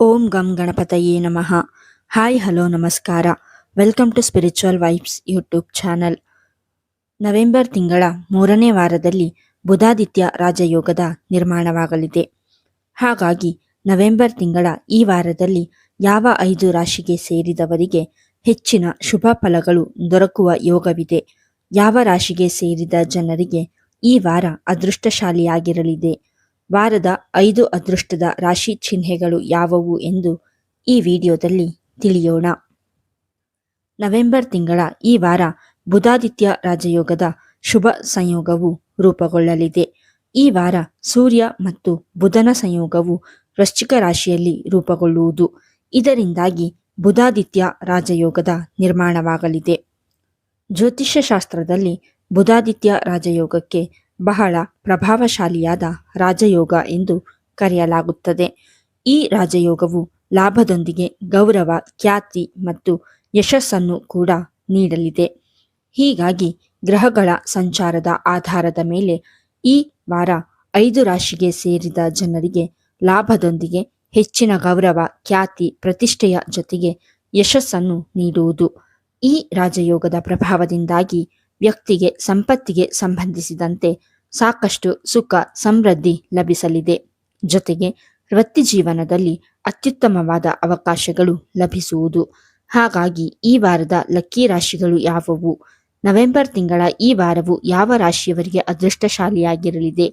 ಓಂ ಗಂ ಗಣಪತಯೇ ನಮಃ. ಹಾಯ್, ಹಲೋ, ನಮಸ್ಕಾರ. Welcome to spiritual vibes YouTube channel. November ತಿಂಗಳ ಮೂರನೇ ವಾರದಲ್ಲಿ ಬುಧಾದಿತ್ಯ ರಾಜಯೋಗದ ನಿರ್ಮಾಣವಾಗಲಿದೆ. ಹಾಗಾಗಿ ನವೆಂಬರ್ ತಿಂಗಳ ಈ ವಾರದಲ್ಲಿ ಯಾವ ಐದು ರಾಶಿಗೆ ಸೇರಿದವರಿಗೆ ಹೆಚ್ಚಿನ ಶುಭ ಫಲಗಳು ದೊರಕುವ ಯೋಗವಿದೆ. ಯಾವ ರಾಶಿಗೆ ಸೇರಿದ ಜನರಿಗೆ ಈ ವಾರ ಅದೃಷ್ಟಶಾಲಿಯಾಗಿರಲಿದೆ. ವಾರದ ಐದು ಅದೃಷ್ಟದ ರಾಶಿ ಚಿಹ್ನೆಗಳು ಯಾವುವು ಎಂದು ಈ ವಿಡಿಯೋದಲ್ಲಿ ತಿಳಿಯೋಣ. ನವೆಂಬರ್ ತಿಂಗಳ ಈ ವಾರ ಬುಧಾದಿತ್ಯ ರಾಜಯೋಗದ ಶುಭ ಸಂಯೋಗವು ರೂಪುಗೊಳ್ಳಲಿದೆ. ಈ ವಾರ ಸೂರ್ಯ ಮತ್ತು ಬುಧನ ಸಂಯೋಗವು ವೃಶ್ಚಿಕ ರಾಶಿಯಲ್ಲಿ ರೂಪುಗೊಳ್ಳುವುದು. ಇದರಿಂದಾಗಿ ಬುಧಾದಿತ್ಯ ರಾಜಯೋಗದ ನಿರ್ಮಾಣವಾಗಲಿದೆ. ಜ್ಯೋತಿಷ್ಯ ಶಾಸ್ತ್ರದಲ್ಲಿ ಬುಧಾದಿತ್ಯ ರಾಜಯೋಗಕ್ಕೆ ಬಹಳ ಪ್ರಭಾವಶಾಲಿಯಾದ ರಾಜಯೋಗ ಎಂದು ಕರೆಯಲಾಗುತ್ತದೆ. ಈ ರಾಜಯೋಗವು ಲಾಭದೊಂದಿಗೆ ಗೌರವ, ಖ್ಯಾತಿ ಮತ್ತು ಯಶಸ್ಸನ್ನು ಕೂಡ ನೀಡಲಿದೆ. ಹೀಗಾಗಿ ಗ್ರಹಗಳ ಸಂಚಾರದ ಆಧಾರದ ಮೇಲೆ ಈ ವಾರ ಐದು ರಾಶಿಗೆ ಸೇರಿದ ಜನರಿಗೆ ಲಾಭದೊಂದಿಗೆ ಹೆಚ್ಚಿನ ಗೌರವ, ಖ್ಯಾತಿ, ಪ್ರತಿಷ್ಠೆಯ ಜೊತೆಗೆ ಯಶಸ್ಸನ್ನು ನೀಡುವುದು. ಈ ರಾಜಯೋಗದ ಪ್ರಭಾವದಿಂದಾಗಿ ವ್ಯಕ್ತಿಗೆ, ಸಂಪತ್ತಿಗೆ ಸಂಬಂಧಿಸಿದಂತೆ ಸಾಕಷ್ಟು ಸುಖ, ಸಮೃದ್ಧಿ ಲಭಿಸಲಿದೆ. ಜೊತೆಗೆ ವೃತ್ತಿ ಜೀವನದಲ್ಲಿ ಅತ್ಯುತ್ತಮವಾದ ಅವಕಾಶಗಳು ಲಭಿಸುವುದು. ಹಾಗಾಗಿ ಈ ವಾರದ ಲಕ್ಕಿ ರಾಶಿಗಳು ಯಾವುವು? ನವೆಂಬರ್ ತಿಂಗಳ ಈ ವಾರವು ಯಾವ ರಾಶಿಯವರಿಗೆ ಅದೃಷ್ಟಶಾಲಿಯಾಗಿರಲಿದೆ?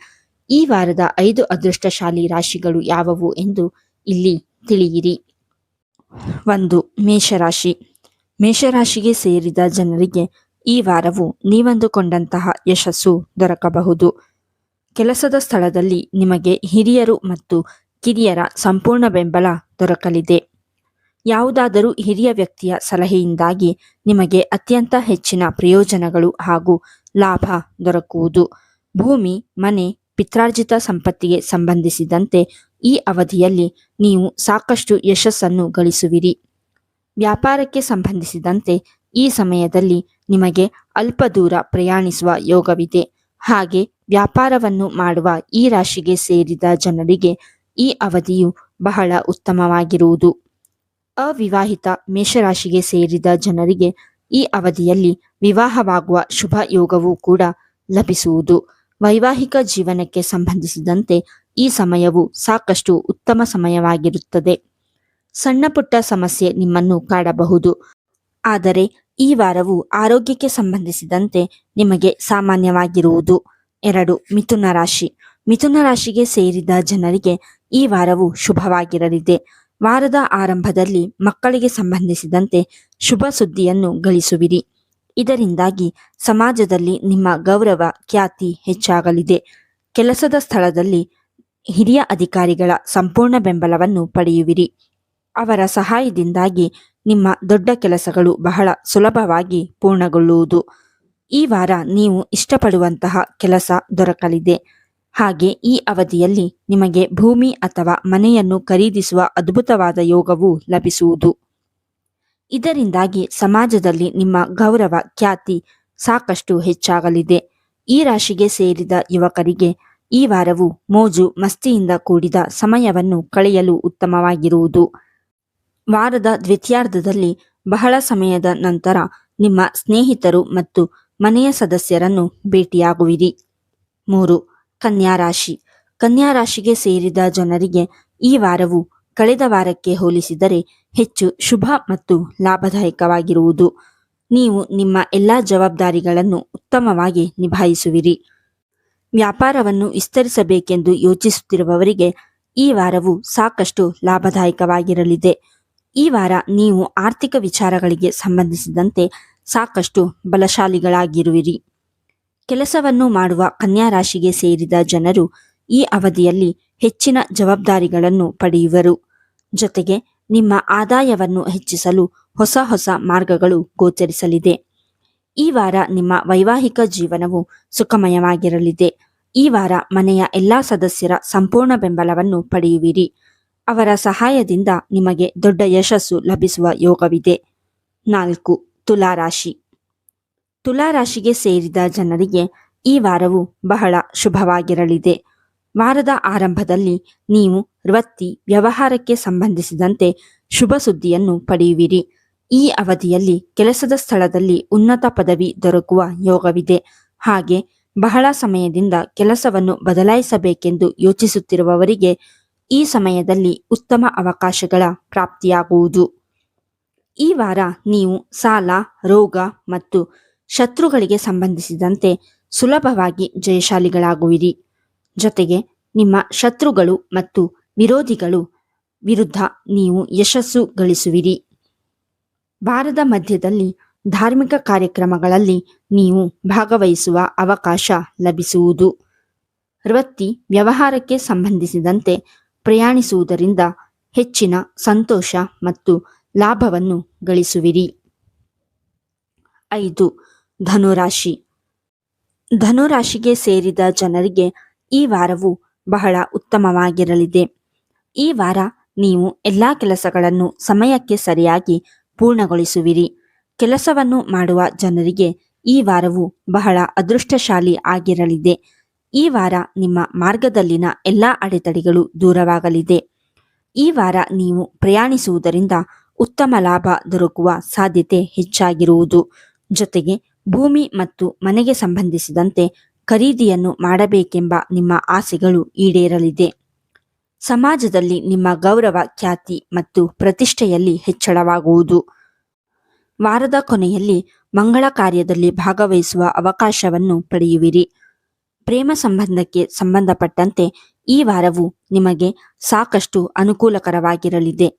ಈ ವಾರದ ಐದು ಅದೃಷ್ಟಶಾಲಿ ರಾಶಿಗಳು ಯಾವುವು ಎಂದು ಇಲ್ಲಿ ತಿಳಿಯಿರಿ. ಒಂದು, ಮೇಷರಾಶಿ. ಮೇಷರಾಶಿಗೆ ಸೇರಿದ ಜನರಿಗೆ ಈ ವಾರವು ನೀವಂದುಕೊಂಡಂತಹ ಯಶಸ್ಸು ದೊರಕಬಹುದು. ಕೆಲಸದ ಸ್ಥಳದಲ್ಲಿ ನಿಮಗೆ ಹಿರಿಯರು ಮತ್ತು ಕಿರಿಯರ ಸಂಪೂರ್ಣ ಬೆಂಬಲ ದೊರಕಲಿದೆ. ಯಾವುದಾದರೂ ಹಿರಿಯ ವ್ಯಕ್ತಿಯ ಸಲಹೆಯಿಂದಾಗಿ ನಿಮಗೆ ಅತ್ಯಂತ ಹೆಚ್ಚಿನ ಪ್ರಯೋಜನಗಳು ಹಾಗೂ ಲಾಭ ದೊರಕುವುದು. ಭೂಮಿ, ಮನೆ, ಪಿತ್ರಾರ್ಜಿತ ಸಂಪತ್ತಿಗೆ ಸಂಬಂಧಿಸಿದಂತೆ ಈ ಅವಧಿಯಲ್ಲಿ ನೀವು ಸಾಕಷ್ಟು ಯಶಸ್ಸನ್ನು ಗಳಿಸುವಿರಿ. ವ್ಯಾಪಾರಕ್ಕೆ ಸಂಬಂಧಿಸಿದಂತೆ ಈ ಸಮಯದಲ್ಲಿ ನಿಮಗೆ ಅಲ್ಪ ದೂರ ಪ್ರಯಾಣಿಸುವ ಯೋಗವಿದೆ. ಹಾಗೆ ವ್ಯಾಪಾರವನ್ನು ಮಾಡುವ ಈ ರಾಶಿಗೆ ಸೇರಿದ ಜನರಿಗೆ ಈ ಅವಧಿಯು ಬಹಳ ಉತ್ತಮವಾಗಿರುವುದು. ಅವಿವಾಹಿತ ಮೇಷರಾಶಿಗೆ ಸೇರಿದ ಜನರಿಗೆ ಈ ಅವಧಿಯಲ್ಲಿ ವಿವಾಹವಾಗುವ ಶುಭ ಯೋಗವೂ ಕೂಡ ಲಭಿಸುವುದು. ವೈವಾಹಿಕ ಜೀವನಕ್ಕೆ ಸಂಬಂಧಿಸಿದಂತೆ ಈ ಸಮಯವು ಸಾಕಷ್ಟು ಉತ್ತಮ ಸಮಯವಾಗಿರುತ್ತದೆ. ಸಣ್ಣ ಪುಟ್ಟ ಸಮಸ್ಯೆ ನಿಮ್ಮನ್ನು ಕಾಡಬಹುದು. ಆದರೆ ಈ ವಾರವು ಆರೋಗ್ಯಕ್ಕೆ ಸಂಬಂಧಿಸಿದಂತೆ ನಿಮಗೆ ಸಾಮಾನ್ಯವಾಗಿರುವುದು. ಎರಡು, ಮಿಥುನ ರಾಶಿ. ಮಿಥುನ ರಾಶಿಗೆ ಸೇರಿದ ಜನರಿಗೆ ಈ ವಾರವು ಶುಭವಾಗಿರಲಿದೆ. ವಾರದ ಆರಂಭದಲ್ಲಿ ಮಕ್ಕಳಿಗೆ ಸಂಬಂಧಿಸಿದಂತೆ ಶುಭ ಸುದ್ದಿಯನ್ನು ಗಳಿಸುವಿರಿ. ಇದರಿಂದಾಗಿ ಸಮಾಜದಲ್ಲಿ ನಿಮ್ಮ ಗೌರವ ಖ್ಯಾತಿ ಹೆಚ್ಚಾಗಲಿದೆ. ಕೆಲಸದ ಸ್ಥಳದಲ್ಲಿ ಹಿರಿಯ ಅಧಿಕಾರಿಗಳ ಸಂಪೂರ್ಣ ಬೆಂಬಲವನ್ನು ಪಡೆಯುವಿರಿ. ಅವರ ಸಹಾಯದಿಂದಾಗಿ ನಿಮ್ಮ ದೊಡ್ಡ ಕೆಲಸಗಳು ಬಹಳ ಸುಲಭವಾಗಿ ಪೂರ್ಣಗೊಳ್ಳುವುದು. ಈ ವಾರ ನೀವು ಇಷ್ಟಪಡುವಂತಹ ಕೆಲಸ ದೊರಕಲಿದೆ. ಹಾಗೆ ಈ ಅವಧಿಯಲ್ಲಿ ನಿಮಗೆ ಭೂಮಿ ಅಥವಾ ಮನೆಯನ್ನು ಖರೀದಿಸುವ ಅದ್ಭುತವಾದ ಯೋಗವು ಲಭಿಸುವುದು. ಇದರಿಂದಾಗಿ ಸಮಾಜದಲ್ಲಿ ನಿಮ್ಮ ಗೌರವ ಖ್ಯಾತಿ ಸಾಕಷ್ಟು ಹೆಚ್ಚಾಗಲಿದೆ. ಈ ರಾಶಿಗೆ ಸೇರಿದ ಯುವಕರಿಗೆ ಈ ವಾರವು ಮೋಜು ಮಸ್ತಿಯಿಂದ ಕೂಡಿದ ಸಮಯವನ್ನು ಕಳೆಯಲು ಉತ್ತಮವಾಗಿರುವುದು. ವಾರದ ದ್ವಿತೀಯಾರ್ಧದಲ್ಲಿ ಬಹಳ ಸಮಯದ ನಂತರ ನಿಮ್ಮ ಸ್ನೇಹಿತರು ಮತ್ತು ಮನೆಯ ಸದಸ್ಯರನ್ನು ಭೇಟಿಯಾಗುವಿರಿ. ಮೂರು, ಕನ್ಯಾ ರಾಶಿ. ಕನ್ಯಾ ರಾಶಿಗೆ ಸೇರಿದ ಜನರಿಗೆ ಈ ವಾರವು ಕಳೆದ ವಾರಕ್ಕೆ ಹೋಲಿಸಿದರೆ ಹೆಚ್ಚು ಶುಭ ಮತ್ತು ಲಾಭದಾಯಕವಾಗಿರುವುದು. ನೀವು ನಿಮ್ಮ ಎಲ್ಲ ಜವಾಬ್ದಾರಿಗಳನ್ನು ಉತ್ತಮವಾಗಿ ನಿಭಾಯಿಸುವಿರಿ. ವ್ಯಾಪಾರವನ್ನು ವಿಸ್ತರಿಸಬೇಕೆಂದು ಯೋಚಿಸುತ್ತಿರುವವರಿಗೆ ಈ ವಾರವು ಸಾಕಷ್ಟು ಲಾಭದಾಯಕವಾಗಿರಲಿದೆ. ಈ ವಾರ ನೀವು ಆರ್ಥಿಕ ವಿಚಾರಗಳಿಗೆ ಸಂಬಂಧಿಸಿದಂತೆ ಸಾಕಷ್ಟು ಬಲಶಾಲಿಗಳಾಗಿರುವಿರಿ. ಕೆಲಸವನ್ನು ಮಾಡುವ ಕನ್ಯಾ ರಾಶಿಗೆ ಸೇರಿದ ಜನರು ಈ ಅವಧಿಯಲ್ಲಿ ಹೆಚ್ಚಿನ ಜವಾಬ್ದಾರಿಗಳನ್ನು ಪಡೆಯುವರು. ಜೊತೆಗೆ ನಿಮ್ಮ ಆದಾಯವನ್ನು ಹೆಚ್ಚಿಸಲು ಹೊಸ ಹೊಸ ಮಾರ್ಗಗಳು ಗೋಚರಿಸಲಿದೆ. ಈ ವಾರ ನಿಮ್ಮ ವೈವಾಹಿಕ ಜೀವನವು ಸುಖಮಯವಾಗಿರಲಿದೆ. ಈ ವಾರ ಮನೆಯ ಎಲ್ಲಾ ಸದಸ್ಯರ ಸಂಪೂರ್ಣ ಬೆಂಬಲವನ್ನು ಪಡೆಯುವಿರಿ. ಅವರ ಸಹಾಯದಿಂದ ನಿಮಗೆ ದೊಡ್ಡ ಯಶಸ್ಸು ಲಭಿಸುವ ಯೋಗವಿದೆ. ನಾಲ್ಕು, ತುಲಾರಾಶಿ. ತುಲಾರಾಶಿಗೆ ಸೇರಿದ ಜನರಿಗೆ ಈ ವಾರವು ಬಹಳ ಶುಭವಾಗಿರಲಿದೆ. ವಾರದ ಆರಂಭದಲ್ಲಿ ನೀವು ವೃತ್ತಿ ವ್ಯವಹಾರಕ್ಕೆ ಸಂಬಂಧಿಸಿದಂತೆ ಶುಭ ಸುದ್ದಿಯನ್ನು ಪಡೆಯುವಿರಿ. ಈ ಅವಧಿಯಲ್ಲಿ ಕೆಲಸದ ಸ್ಥಳದಲ್ಲಿ ಉನ್ನತ ಪದವಿ ದೊರಕುವ ಯೋಗವಿದೆ. ಹಾಗೆ ಬಹಳ ಸಮಯದಿಂದ ಕೆಲಸವನ್ನು ಬದಲಾಯಿಸಬೇಕೆಂದು ಯೋಚಿಸುತ್ತಿರುವವರಿಗೆ ಈ ಸಮಯದಲ್ಲಿ ಉತ್ತಮ ಅವಕಾಶಗಳ ಪ್ರಾಪ್ತಿಯಾಗುವುದು. ಈ ವಾರ ನೀವು ಸಾಲ, ರೋಗ ಮತ್ತು ಶತ್ರುಗಳಿಗೆ ಸಂಬಂಧಿಸಿದಂತೆ ಸುಲಭವಾಗಿ ಜಯಶಾಲಿಗಳಾಗುವಿರಿ. ಜೊತೆಗೆ ನಿಮ್ಮ ಶತ್ರುಗಳು ಮತ್ತು ವಿರೋಧಿಗಳು ವಿರುದ್ಧ ನೀವು ಯಶಸ್ಸು ಗಳಿಸುವಿರಿ. ವಾರದ ಮಧ್ಯದಲ್ಲಿ ಧಾರ್ಮಿಕ ಕಾರ್ಯಕ್ರಮಗಳಲ್ಲಿ ನೀವು ಭಾಗವಹಿಸುವ ಅವಕಾಶ ಲಭಿಸುವುದು. ವೃತ್ತಿ ವ್ಯವಹಾರಕ್ಕೆ ಸಂಬಂಧಿಸಿದಂತೆ ಪ್ರಯಾಣಿಸುವುದರಿಂದ ಹೆಚ್ಚಿನ ಸಂತೋಷ ಮತ್ತು ಲಾಭವನ್ನು ಗಳಿಸುವಿರಿ. ಐದು, ಧನುರಾಶಿ. ಧನುರಾಶಿಗೆ ಸೇರಿದ ಜನರಿಗೆ ಈ ವಾರವು ಬಹಳ ಉತ್ತಮವಾಗಿರಲಿದೆ. ಈ ವಾರ ನೀವು ಎಲ್ಲ ಕೆಲಸಗಳನ್ನು ಸಮಯಕ್ಕೆ ಸರಿಯಾಗಿ ಪೂರ್ಣಗೊಳಿಸುವಿರಿ. ಕೆಲಸವನ್ನು ಮಾಡುವ ಜನರಿಗೆ ಈ ವಾರವು ಬಹಳ ಅದೃಷ್ಟಶಾಲಿ ಆಗಿರಲಿದೆ. ಈ ವಾರ ನಿಮ್ಮ ಮಾರ್ಗದಲ್ಲಿನ ಎಲ್ಲ ಅಡೆತಡೆಗಳು ದೂರವಾಗಲಿದೆ. ಈ ವಾರ ನೀವು ಪ್ರಯಾಣಿಸುವುದರಿಂದ ಉತ್ತಮ ಲಾಭ ದೊರಕುವ ಸಾಧ್ಯತೆ ಹೆಚ್ಚಾಗಿರುವುದು. ಜೊತೆಗೆ ಭೂಮಿ ಮತ್ತು ಮನೆಗೆ ಸಂಬಂಧಿಸಿದಂತೆ ಖರೀದಿಯನ್ನು ಮಾಡಬೇಕೆಂಬ ನಿಮ್ಮ ಆಸೆಗಳು ಈಡೇರಲಿದೆ. ಸಮಾಜದಲ್ಲಿ ನಿಮ್ಮ ಗೌರವ, ಖ್ಯಾತಿ ಮತ್ತು ಪ್ರತಿಷ್ಠೆಯಲ್ಲಿ ಹೆಚ್ಚಳವಾಗುವುದು. ವಾರದ ಕೊನೆಯಲ್ಲಿ ಮಂಗಳ ಕಾರ್ಯದಲ್ಲಿ ಭಾಗವಹಿಸುವ ಅವಕಾಶವನ್ನು ಪಡೆಯುವಿರಿ. ಪ್ರೇಮ ಸಂಬಂಧಕ್ಕೆ ಸಂಬಂಧಪಟ್ಟಂತೆ ಈ ವಾರವು ನಿಮಗೆ ಸಾಕಷ್ಟು ಅನುಕೂಲಕರವಾಗಿರಲಿದೆ.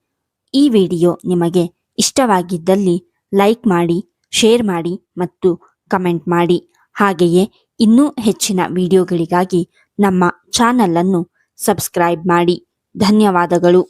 ಈ ವಿಡಿಯೋ ನಿಮಗೆ ಇಷ್ಟವಾಗಿದ್ದಲ್ಲಿ ಲೈಕ್ ಮಾಡಿ, ಶೇರ್ ಮಾಡಿ ಮತ್ತು ಕಮೆಂಟ್ ಮಾಡಿ. ಹಾಗೆಯೇ ಇನ್ನೂ ಹೆಚ್ಚಿನ ವಿಡಿಯೋಗಳಿಗಾಗಿ ನಮ್ಮ ಚಾನಲನ್ನು ಸಬ್ಸ್ಕ್ರೈಬ್ ಮಾಡಿ. ಧನ್ಯವಾದಗಳು.